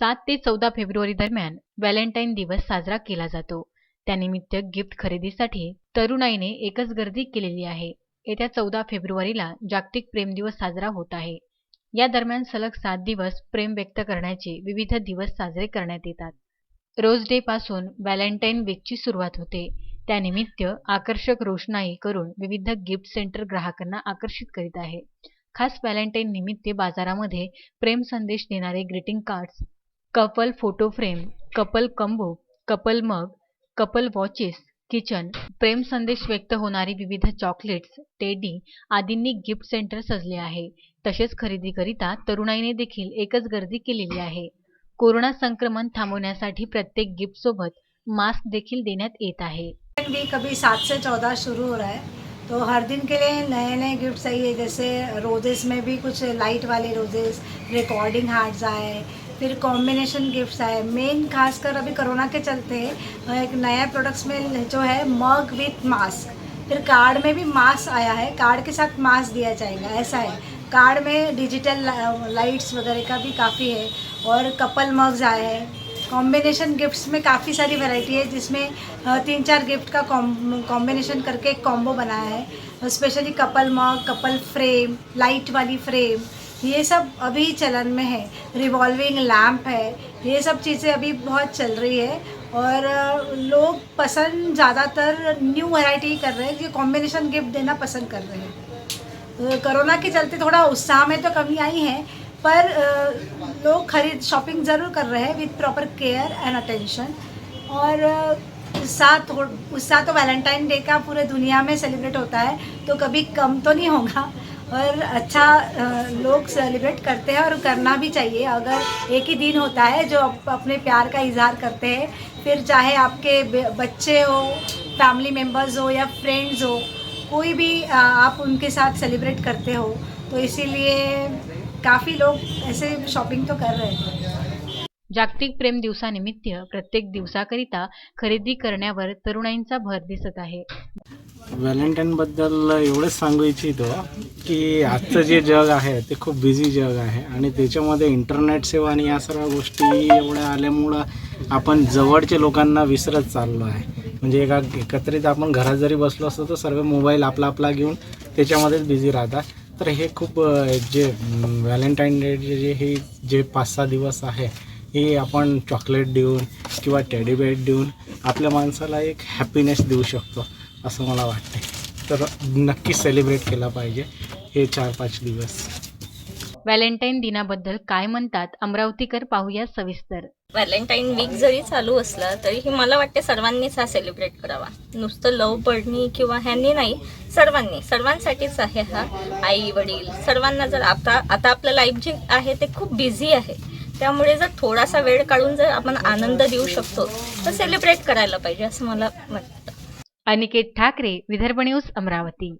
सात ते चौदा फेब्रुवारी दरम्यान व्हॅलेंटाईन दिवस साजरा केला जातो. त्यानिमित्त गिफ्ट खरेदीसाठी तरुणाईने एकच गर्दी केलेली आहे. येत्या चौदा फेब्रुवारीला जागतिक प्रेम दिवस साजरा होत आहे. या दरम्यान सलग सात दिवस प्रेम व्यक्त करण्याचे विविध दिवस साजरे करण्यात येतात. रोज डे पासून व्हॅलेंटाईन वीकची सुरुवात होते. त्यानिमित्त आकर्षक रोषणाई करून विविध गिफ्ट सेंटर ग्राहकांना आकर्षित करीत आहे. खास व्हॅलेंटाईन निमित्त बाजारामध्ये प्रेम संदेश देणारे greeting cards couple photo frame couple combo couple mug couple watches kitchen प्रेम संदेश व्यक्त होणारी विविध चॉकलेट्स टेडी आदींनी गिफ्ट सेंटर सजले आहे. तसेच खरेदीकरिता तरुणाईने देखील एकच गर्दी केलेली आहे. कोरोना संक्रमण थांबवण्यासाठी प्रत्येक गिफ्ट सोबत मास्क देखील देण्यात येत आहे. वीक अभी सात से चौदह शुरू हो रहा है तो हर दिन के लिए नए नए गिफ्ट चाहिए जैसे रोजेस में भी कुछ लाइट वाले रोजेस रिकॉर्डिंग हार्ट्स आए फिर कॉम्बिनेशन गिफ्ट्स आए। मेन खासकर अभी कोरोना के चलते एक नया प्रोडक्ट्स में जो है मग विथ मास्क फिर कार्ड में भी मास्क आया है। कार्ड के साथ मास्क दिया जाएगा, ऐसा है। कार्ड में डिजिटल लाइट्स वगैरह का भी काफ़ी है और कपल मग्स आए हैं। कॉम्बिनेशन गिफ्ट्स में काफ़ी सारी वैरायटी है, जिसमें तीन चार गिफ्ट का कॉम्बिनेशन करके एक कॉम्बो बनाया है। Specially couple mug couple frame light वाली फ्रेम ये सब अभी चलन में है। रिवॉल्विंग लैम्प है। ये सब चीज़ें अभी बहुत चल रही है। और लोग पसंद ज़्यादातर न्यू वैरायटी कर रहे हैं। जो कॉम्बिनेशन गिफ्ट देना पसंद कर रहे हैं। अ, कोरोना के चलते थोड़ा उत्साह में तो कमी आई है। पर लोग खरीद शॉपिंग ज़रूर कर रहे हैं with proper care and attention और उत्साह उत्साह तो वैलेंटाइन डे का पूरे दुनिया में सेलिब्रेट होता है। तो कभी कम तो नहीं होगा। और अच्छा लोग सेलिब्रेट करते हैं और करना भी चाहिए। अगर एक ही दिन होता है जो अप- अपने प्यार का इजहार करते हैं, फिर चाहे आपके बच्चे हो फैमिली मेंबर्स हो या फ्रेंड्स हो, कोई भी आप उनके साथ सेलिब्रेट करते हो तो इसीलिए काफ़ी लोग ऐसे शॉपिंग तो कर रहे हैं। जागतिक प्रेम दिवसानिमित्त प्रत्येक दिवसाकरिता खरेदी करण्यावर तरुणाईंचा भर दिसत आहे. व्हॅलेंटाईनबद्दल एवढंच सांगू इच्छितो की आजचं जे जग आहे ते खूप बिझी जग आहे आणि त्याच्यामध्ये इंटरनेट सेवा आणि या सर्व गोष्टी एवढ्या आल्यामुळं आपण जवळच्या लोकांना विसरत चाललो आहे. म्हणजे एका एकत्रित आपण घरात जरी बसलो असतो तर सर्व मोबाईल आपला आपला घेऊन त्याच्यामध्येच बिझी राहतात. तर हे खूप जे व्हॅलेंटाईन डे जे हे जे पाच सहा दिवस आहे हे आपण चॉकलेट देऊन किंवा टेडी बेट देऊन आपल्या माणसाला एक हॅपीनेस देऊ शकतो असं मला वाटते तर नक्की सेलिब्रेट केला पाहिजे हे चार पाच दिवस. व्हॅलेंटाईन दिनाबद्दल काय म्हणतात? अमरावतीकर पाहूया सविस्तर. व्हॅलेंटाईन वीक जरी चालू असला तरीही मला वाटते सर्वांनीच हा सेलिब्रेट करावा. नुसतं लव बर्डनी किंवा ह्यांनी नाही सर्वांनी. सर्वांसाठीच आहे हा आई वडील सर्वांना जर आता आता आपलं लाईफ जे आहे ते खूप बिझी आहे. त्यामुळे जर थोडासा वेळ काढून जर आपण आनंद देऊ शकतो तर सेलिब्रेट करायला पाहिजे असं मला वाटतं. अनिकेत ठाकरे विदर्भ न्यूज अमरावती.